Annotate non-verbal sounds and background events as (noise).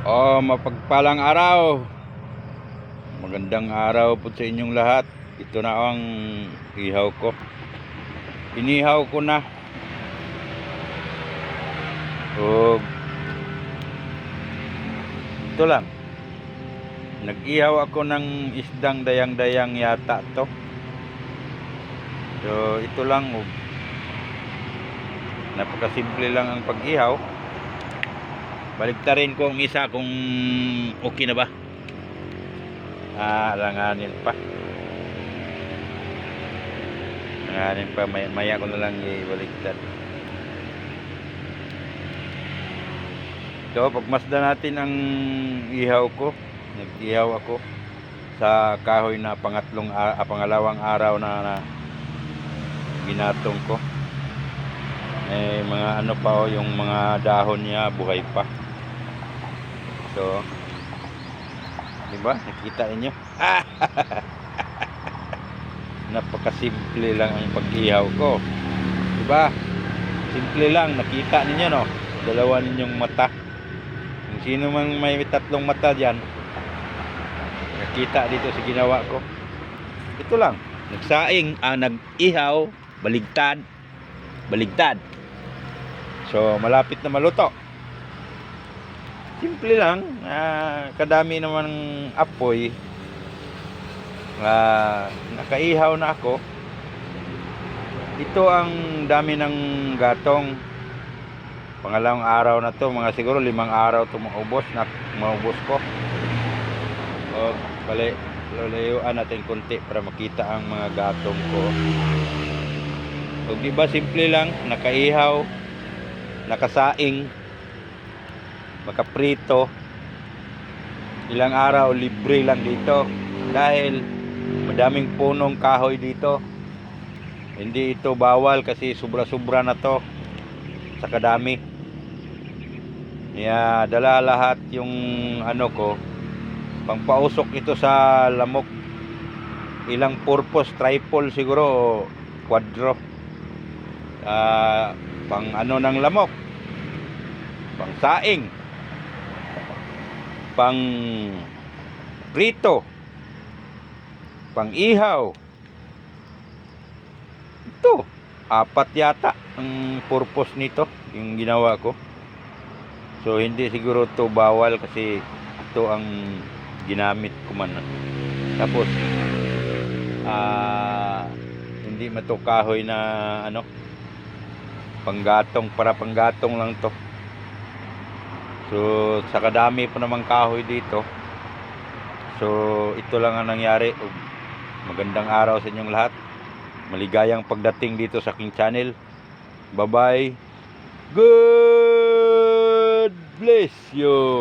Oh, mapagpalang araw. Magandang araw po sa inyong lahat. Ito na ang ihaw ko. Inihaw ko na. O ito lang. Nag-ihaw ako ng isdang dayang-dayang yata to. So, ito lang. oh. Napakasimple lang ang pag-ihaw. Baligtarin ko ang isa kung okay na ba. Ah, pa. Langanin pa. Maya, maya ko na lang ibaligtad. So, pagmasda natin ang ihaw ko. Nag-ihaw ako sa kahoy na pangatlong, ah, pangalawang araw na, na ginatong ko. Eh, mga ano pa oh, yung mga dahon niya buhay pa. So, di ba? Nakita niyo? (laughs) Napakasimple lang ang pag-ihaw ko. Di ba? Simple lang, nakita ninyo no? Dalawa ninyong mata. Kung sino man may tatlong mata diyan, nakita dito sa ginawa ko. Ito lang, nagsaing, ah, nag-ihaw, baligtad, baligtad. So, malapit na maluto. Simple lang. ah, kadami naman ng apoy. Ah, nakaihaw na ako. Ito ang dami ng gatong. Pangalawang araw na to. Mga siguro limang araw to maubos. Na, maubos ko. O, bali, lalayuan natin konti para makita ang mga gatong ko. O, di ba simple lang. Nakaihaw. Nakasaing makaprito ilang araw libre lang dito. Dahil madaming punong kahoy dito. Hindi ito bawal kasi sobra-sobra na to sa kadami. Kaya dala lahat yung ano ko. Pangpausok ito sa lamok. Ilang purpose triple siguro o quadro. Ah, pang ano ng lamok? Pang saing pang prito pang ihaw. Ito apat yata ang purpose nito yung ginawa ko. So hindi siguro to bawal kasi ito ang ginamit ko man. Tapos ah hindi matukahoy na ano panggatong para panggatong lang to So, sa kadami pa namang kahoy dito. So, ito lang ang nangyari. Magandang araw sa inyong lahat. Maligayang pagdating dito sa aking channel. Bye-bye. God bless you.